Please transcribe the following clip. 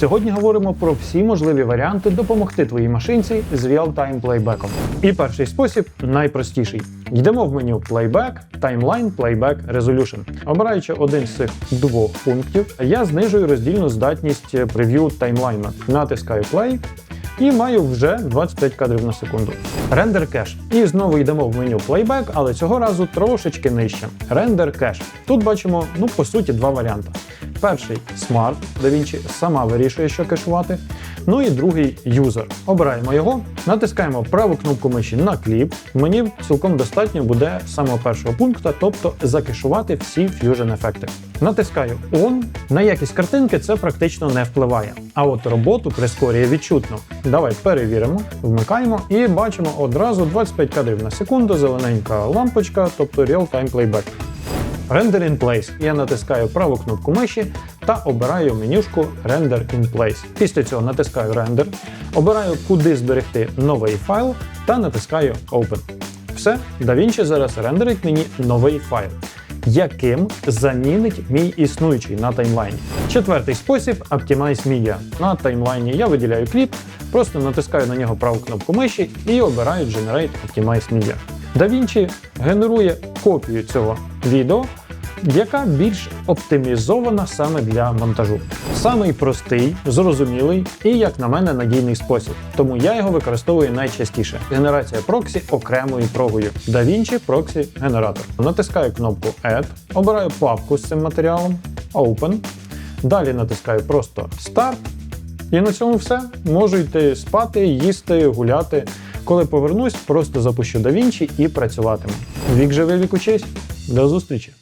Сьогодні говоримо про всі можливі варіанти допомогти твоїй машинці з реал-тайм плейбеком. І перший спосіб найпростіший. Йдемо в меню Playback, Timeline, Playback, Resolution. Обираючи один з цих двох пунктів, я знижую роздільну здатність прев'ю таймлайна. Натискаю Play і маю вже 25 кадрів на секунду. Рендер кеш. І знову йдемо в меню Playback, але цього разу трошечки нижче. Рендер кеш. Тут бачимо, ну по суті, два варіанти. Перший Smart, DaVinci сама вирішує, що кешувати. Ну і другий юзер. Обираємо його, натискаємо праву кнопку миші на кліп. Мені цілком достатньо буде самого першого пункту, тобто закешувати всі Fusion ефекти. Натискаю On. На якість картинки це практично не впливає. А от роботу прискорює відчутно. Давай перевіримо, вмикаємо і бачимо одразу 25 кадрів на секунду, зелененька лампочка, тобто Real-Time Playback. Render in Place. Я натискаю праву кнопку миші та обираю менюшку Render in Place. Після цього натискаю Render, обираю, куди зберегти новий файл та натискаю Open. Все, DaVinci зараз рендерить мені новий файл, яким замінить мій існуючий на таймлайні. Четвертий спосіб Optimize Media. На таймлайні я виділяю кліп, просто натискаю на нього праву кнопку миші і обираю Generate Optimize Media. DaVinci генерує копію цього відео, яка більш оптимізована саме для монтажу. Самий простий, зрозумілий і, як на мене, надійний спосіб. Тому я його використовую найчастіше. Генерація проксі окремою прогою. DaVinci Proxy генератор. Натискаю кнопку Add, обираю папку з цим матеріалом, Open. Далі натискаю просто Start. І на цьому все. Можу йти спати, їсти, гуляти. Коли повернусь, просто запущу DaVinci і працюватиму. Вік живе, вік учись. До зустрічі!